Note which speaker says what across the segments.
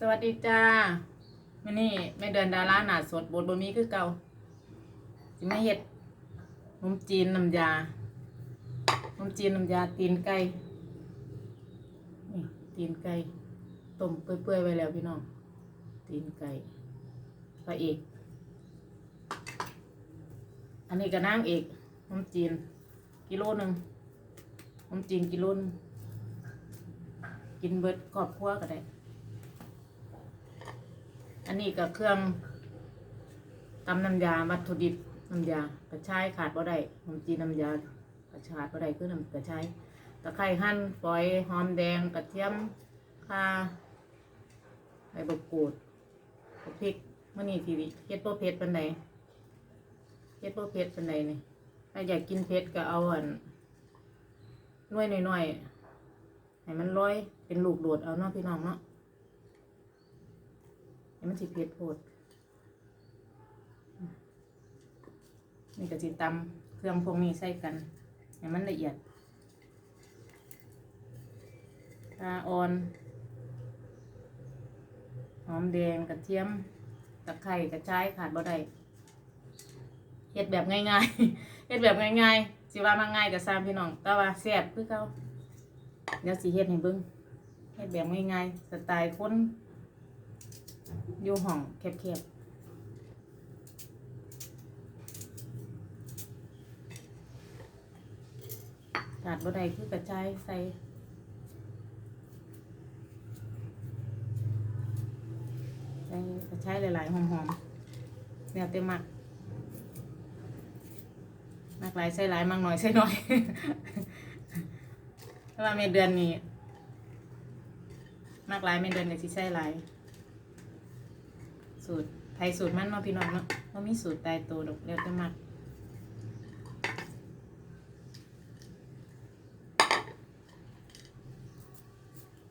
Speaker 1: สวัสดีจ้ามื่อนี้แม่เดือนดาราหนาสดบทบะมีคือเก่าสิมาเฮ็ดนมจีนน้ำยานมจีนน้ำยาตีนไก่นี่ตีนไก่ต้มเปื่อยๆไว้แล้วพี่น้องตีนไก่พระเอกอันนี้ก็นางเอกนมจีน กิโลหนึ่งนมจีนกิโลนึงกินเบิดครอบครัวก็ได้ อันนี้ก็เครื่องตำน้ำยาวัตถุดิบน้ำยากระชายขาดบ่ได้ขนมจีนน้ำยากระชายบ่ได้คือน้ำกระชายตะไคร้หั่นฝอยหอมแดงกระเทียมข่าใบบกกูดบักพริกมื่อนี้ทีนี้เฮ็ดบ่เผ็ดปานใดเฮ็ดบ่เผ็ดปานใดนี่ถ้าอยากกินเผ็ดก็เอาอันหน้อยน้อยๆให้มันร้อยเป็นลูกโดดเอาเนาะพี่น้องเนาะ ให้มันสิเผ็ดโพดนี่ก็สิตำเครื่องพวกนี้ใส่กันให้มันละเอียดตาอ่อนหอมแดงกระเทียมตะไคร้กระชายขาดบ่ได้เฮ็ดแบบง่ายๆเฮ็ดแบบง่ายๆสิว่ามาง่ายกับซามพี่น้องแต่ว่าแซ่บคือเก่าเดี๋ยวสิเฮ็ดให้เบิ่งเฮ็ดแบบง่ายๆสไตล์คน อยู่ห้องแคบๆขาดบ่ได้คือกระจายใส่ใส่กระชายหลายๆหอมๆแล้วแต่มักมักหลายใส่หลายมักน้อยใส่น้อยเพราะว่าเมเดือนนี้มักหลายเมเดือนนี้สิใส่หลาย สูตรไทยสูตรมันเนาะพี่น้องเนาะว่ามีสูตรตายตัวดอกแล้วแต่มัก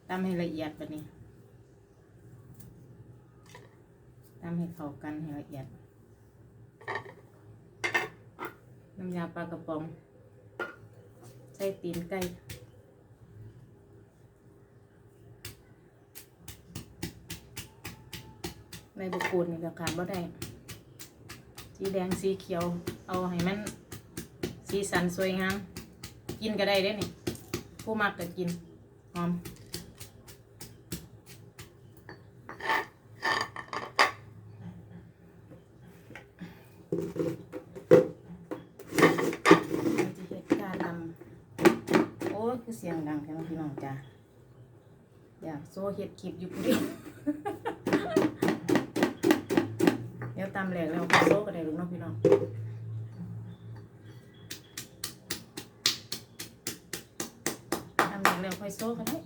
Speaker 1: ตำให้ละเอียดแบบนี้ตำให้เข้ากันให้ละเอียด น้ำยาปลากระป๋อง ใส่ตีนไก่ ในบุกูดนี่ก็ขาดบ่ได้ สีแดงสีเขียว เอาให้มัน สีสันสวยงาม กินก็ได้เด้นี่ ผู้มักก็กิน หอมจะเฮ็ดกาดำโอ้คือเสียงดังแค่พี่น้องจ้าอยากโซ่เฮ็ดคลิปอยู่ผู้เดีำแหลกแล้วโซ่ก็ได้ลูกน้องพี่น้องตำแหลกแล้วค่อยโซ่ก็ได้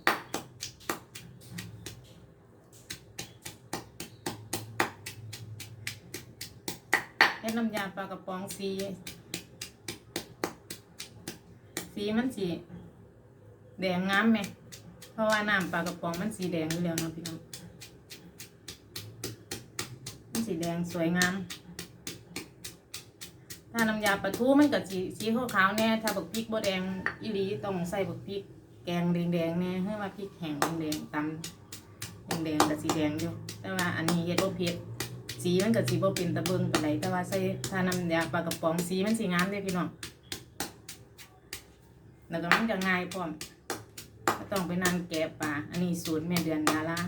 Speaker 1: เฮ็ดน้ำยาปลากระป๋องสี สีมันสีแดงงามไหม เพราะว่าน้ำปลากระป๋องมันสีแดงอยู่แล้วนะพี่น้อง สีแดงสวยงาม ถ้าน้ำยาปลาทูมันก็สีสีขาวๆแน่ ถ้าบักพริกบ่แดงอีหลีต้องใส่บักพริก แกงแดงๆแน่ให้ว่าพริกแห้งแดงๆตำแดงๆกับสีแดงอยู่แต่ว่าอันนี้เฮ็ดบ่เผ็ดสีมันก็สีบ่เป็นตะเบิงปานใดแต่ว่าใส่ถ้าน้ำยาปลากระป๋องสีมันสีงามเด้พี่น้องแล้วก็มันก็ง่ายพร้อมต้องไปนั่งแกะปลา อันนี้สูตรแม่เดือนดารา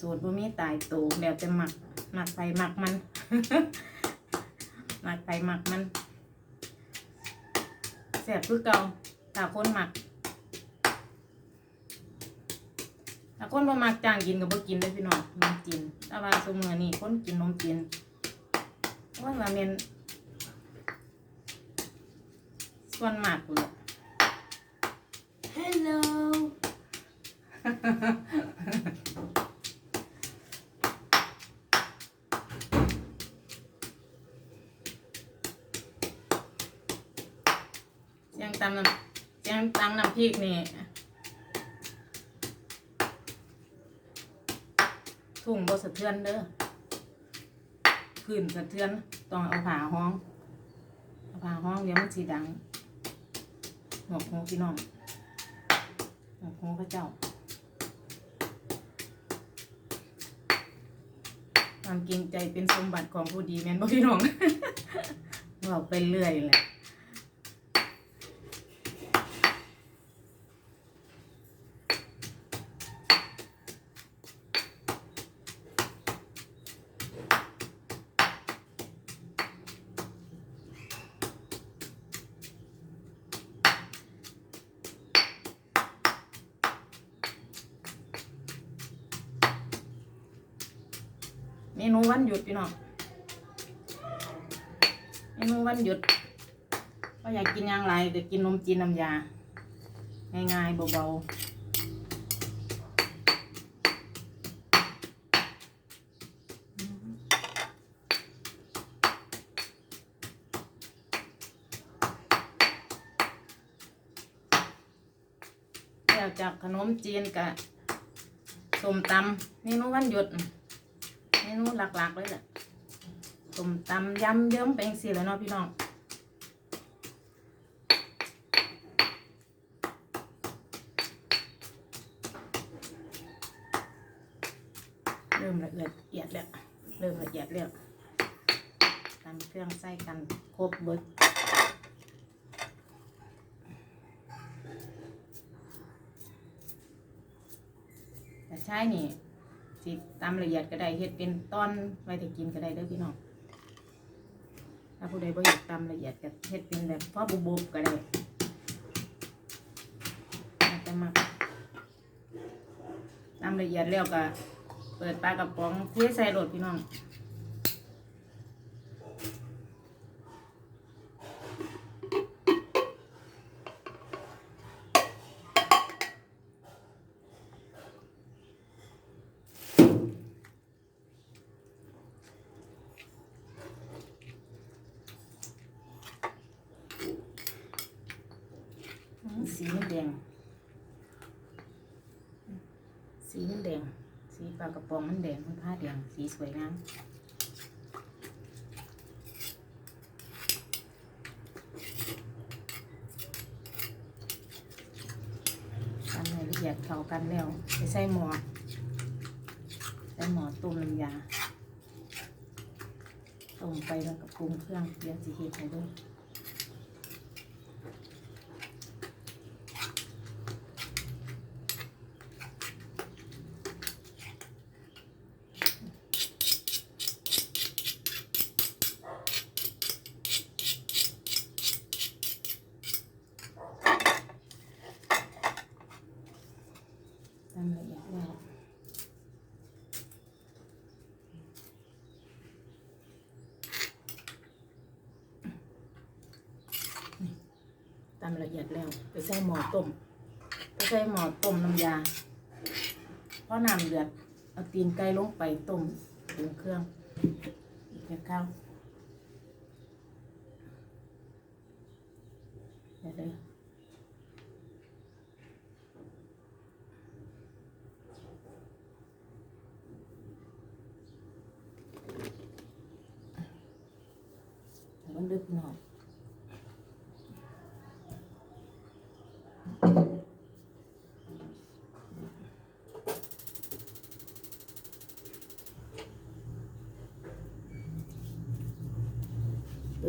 Speaker 1: สูตรบ่มีตายตัวแล้วจะหมักหมักไปหมักมันหมักไปหมักมันแซ่บคือเก่าถ้าคนหมักถ้าคนบ่มักจ้างกินก็บ่กินเลยพี่น้องนมจีนแต่ว่าซุมื้อนี้คนกินนมจีนว่าว่าแม่นส่วนมากเลย Hello ำน้ำยังตำน้ำพริกนี่ถุงบสะเทือนเด้อขื่นสะเทือนต้องเอาผ้าห้องเอาผ้าห้องเดี๋ยวมันสีดังหอกหูพี่น้องหอกหูพระเจ้าความกินใจเป็นสมบัติของผู้ดีแม่นบ่พี่น้องบอกไปเรื่อยแหละ พี่น้องเมนูวันหยุดก็อยากกินอย่างไรก็กินนมจีนน้ำยา ง่ายๆเบาๆแล้วจากขนมจีนกับส้มตำเมนูวันหยุด มนูหลักๆเลยแหละต้มตำยำเยิ้มเป็นสิแล้วเนาะพี่น้องเริ่มละเอียดเอียดแล้วเริ่มละเอียดแล้วตำเครื่องใส่กันครบเบิดแต่ใช่นี่ สิตามละเอียดก็ได้เฮ็ดเป็นตอนไว้ถ้ากินก็ได้เด้อพี่น้องถ้าผู้ใดบ่อยากตามละเอียดก็เฮ็ดเป็นแบบพอบุบๆก็ได้แล้วแต่มาตามละเอียดแล้วก็เปิดปลากระป๋องเทใส่รดพี่น้อง อืม สีมันแดง สีมันแดง สีปลากระป๋องมันแดงมันผ้าแดง สีสวยงามทำให้ละเอียดเข้ากันแล้วไปใส่หมอใส่หมอต้มน้ำยาต้มไปแล้วก็ปรุงเครื่องเดี๋ยวสิเฮ็ดให้ด้วย ทำละเอียดแล้วนี่ตำ ละเอียดแล้ว ไปใส่หม้อต้ม ไปใส่หม้อต้มน้ำยาพอน้ำเดือดเอาตีนไก่ลงไปต้มปรุงเครื่องอีกแค่ข้าวเดี๋ยวเลยแต่มันลึกหน่อย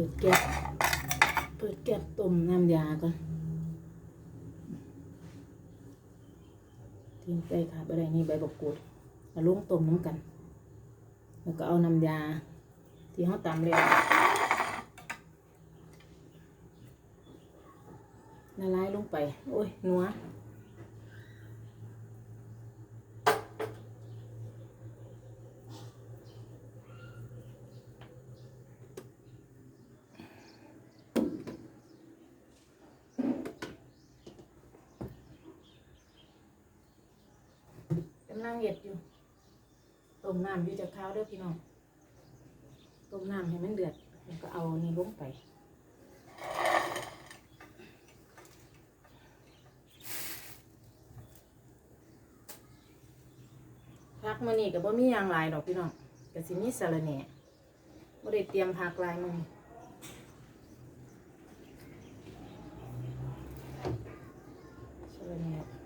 Speaker 1: ปิดแก๊สเปิดแก๊สต้มน้ำยาก่อนทิ้งไปค่ะอะไรนี่ใบบกกูดเอาลงต้มน้ำกัน แล้วก็เอาน้ำยา ที่เขาตำแล้วละลายลงไป โอ้ยนัวกำลังเห็ดอยู่ ต้ม น้ำอยู่จะข้าวเด้อพี่น้องต้มน้ำให้มันเดือดแล้วก็เอานี่ลงไปพักมื้อนี้ก็บ่มีหยังหลายดอกพี่น้องก็สิมีสะระแหน่บ่ได้เตรียมผักหลายมื้อนี้สะระแหน่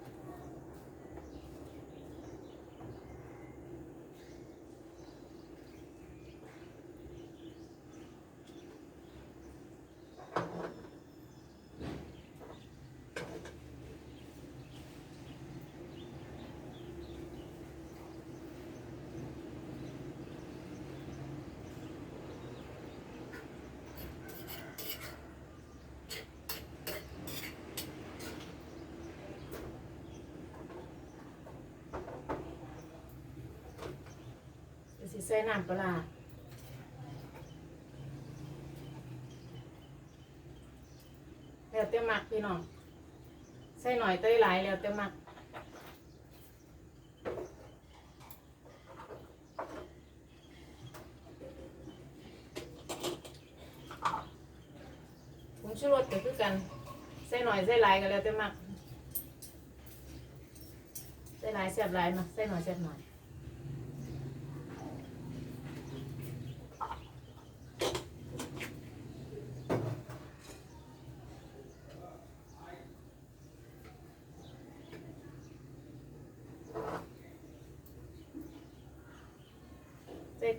Speaker 1: ใส่น้ำปลาแล้วแต่มักพี่น้อง ใส่หน่อยเต้ยหลายแล้วแต่มักผงชูรสก็คือกัน ใส่หน่อยใส่หลายก็แล้วแต่มัก ใส่หลายแซ่บหลายมาใส่หน่อยแซ่บหน่อย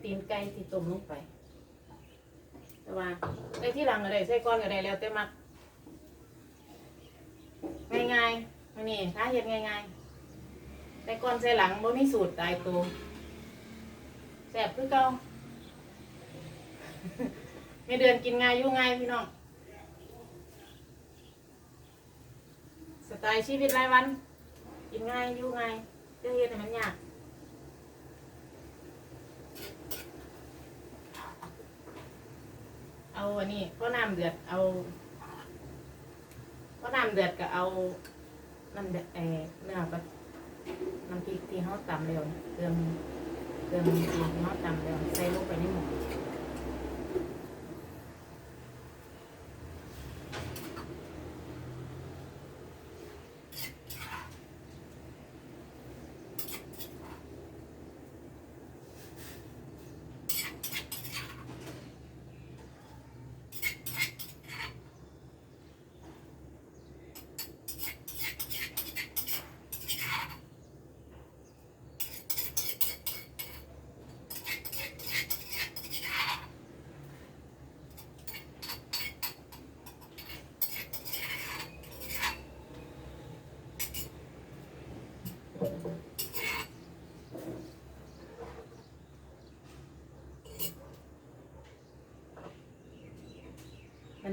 Speaker 1: ตีนไก่ที่ต้มลงไป แต่ว่าใส่ที่หลังก็ได้ใส่ก้อนก็ได้แล้วแต่มักง่ายๆมานี่ถ้าเฮ็ดง่ายๆใส่ก้อนใส่หลังบ่มีสูตรตายตัวแซ่บคือเก่าไม่เดือนกินง่ายอยู่ง่ายพี่น้องสไตล์ชีวิตรายวัน กินง่ายอยู่ง่ายจะเฮ็ดให้มันยาก เอาอันนี้พราะน้ำเดือดเอาพราะน้ำเดือดก็เอาน้ำเดือดเอเนื้อกับน้ำพริกที่เขาตำเร็วเติมเติมน้ำพริกที่เขาตำเร็วใส่ลงไปในหม้อ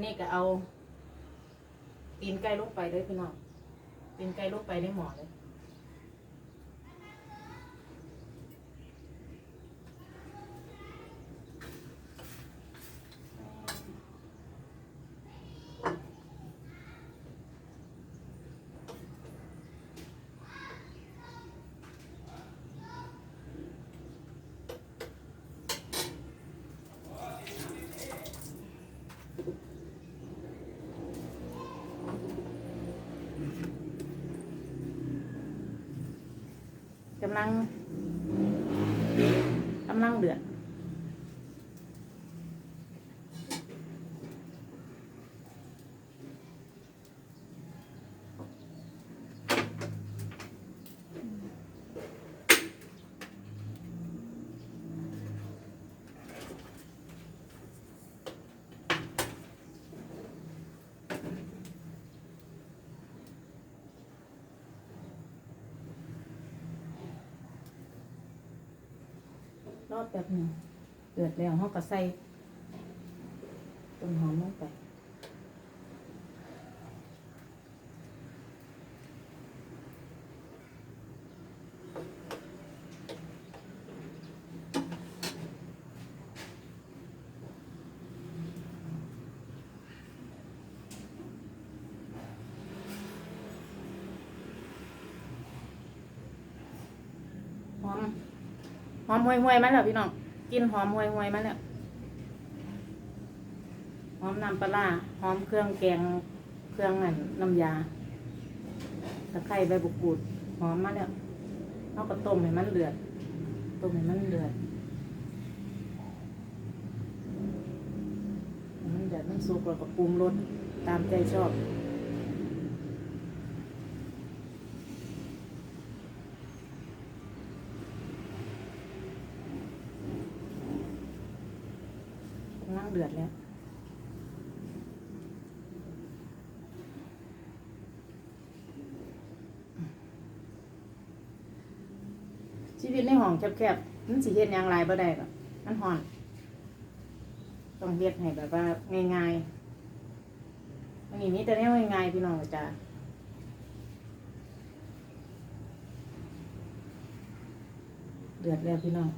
Speaker 1: นี้ก็เอาตีนไก่ลงไปเลยพี่น้องตีนไก่ลงไปในหม้อเลยำลังกำลังเดือด รอบแบบหนึ่งเดือดแล้วเขาก็ใส่ต้นหอมลงไป อมห่วยห่วยมาแล้วพี่น้องกินหอมห่วยห่วยมาแล้วหอมน้ำปลาหอมเครื่องแกงเครื่องอันน้ำยาตะไคร้ใบบุกูดหอมมาแล้วเราก็ต้มให้มันเดือดต้มให้มันเดือดมันเดือดมันสุกแล้วก็ปรุงรสตามใจชอบ แคบๆมันสีเฮ็ดหยังหลายบ่ได้หรอกมันฮ้อน ต้องเทียดให้แบบว่าง่ายๆวันนี้มีแต่แนวง่ายๆพี่น้องจ้าเดือดแล้วพี่น้อง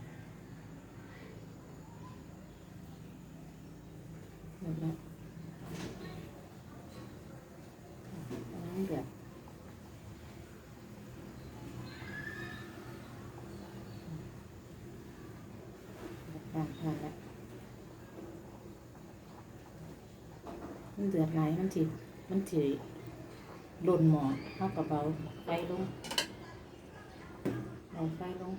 Speaker 1: เดือดแล้ว เดือดไหลมันจีมันจีหล่นหมอเข้ากระเป๋าไฟลงเอาไฟลง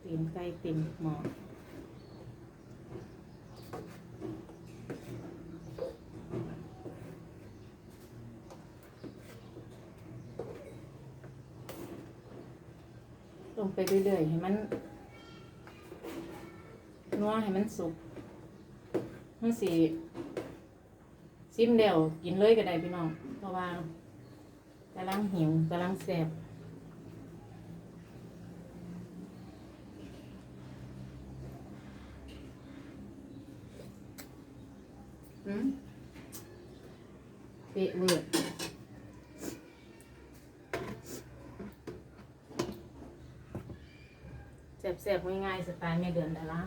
Speaker 1: เตีนไก่เต็มหมอลงไปเรื่อยๆให้มันนัวให้มันสุกมันสี ซิมเดียวกินเลยก็ได้พี่น้อง เพราะว่ากำลังหิวกำลังแสบอืมเปะเวอร์แสบๆง่ายๆสไตล์แม่เดือนดารา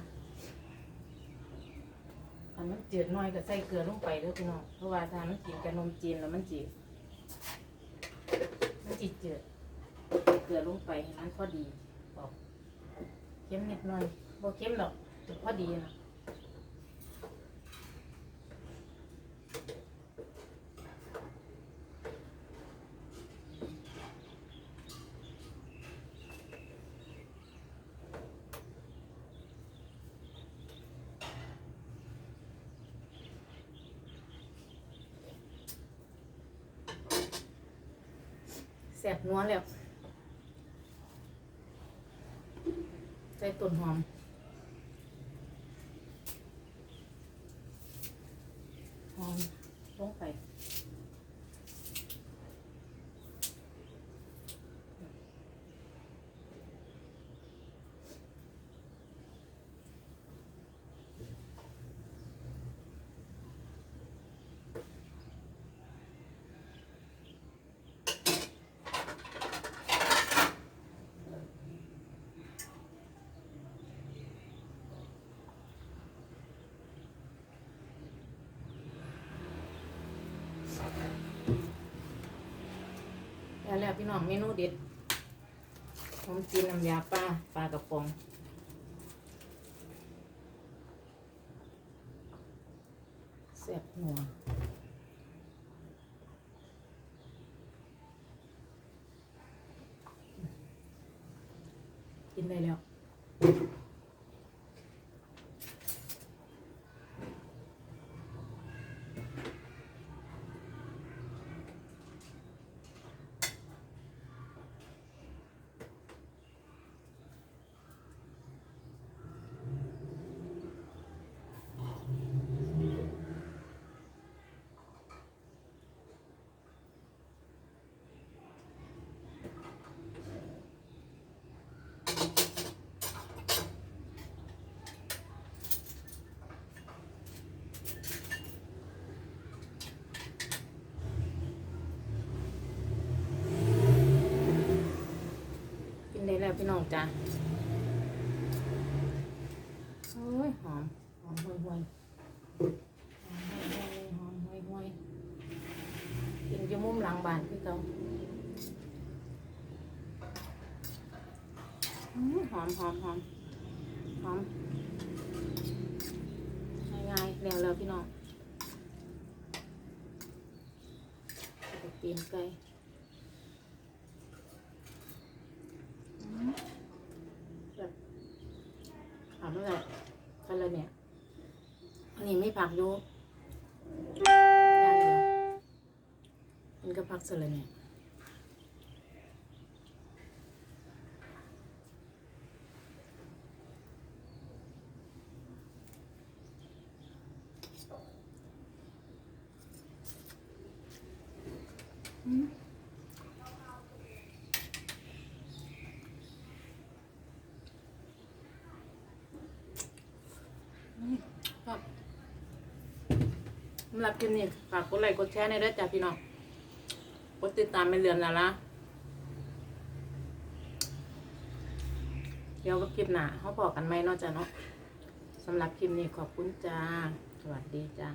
Speaker 1: อันมันจืดน้อยก็ใส่เกลือลงไปเด้อพี่น้อง เพราะว่าถ้ามันกินกับนมจีนแล้วมันจีมันจีจืดเกลือลงไปให้มันพอดีบอกเค็มนิดหน่อยบ่เค็มหรอกแต่พอดีนะ แสบนัวแล้วใส่ต้นหอม หอมลงไป แล้วแล้วพี่น้องเมนูเด็ดผมจีนน้ำยาปลาปลากระป๋องเสียบหัวกินได้แล้ว แล้วพี่น้องจ้ะโอ้ยหอมหอมห่วยห่วยหอมห่วยห่วยกินอยู่มุมหลังบานคือเก่าหอมหอมหอมหอมง่ายๆแล้วแล้วพี่น้องเอาไปตีนไก่ แบบถามว่าแบบอะไรเนี่ย อันนี้ไม่ ผักอยูย่างเดียวมันก็ผักสลัดเนี่ย สำหรับคลิปนี้ฝากกดไลค์กดแชร์ในเด้อจ้าพี่น้องกดติดตามไม่เลือนแล้วนะเดี๋ยวกับคลิปหน้าเขาบอกกันไหมนาะจ้าเนาะสำหรับคลิปนี้ขอบคุณจ้า สวัสดีจ้า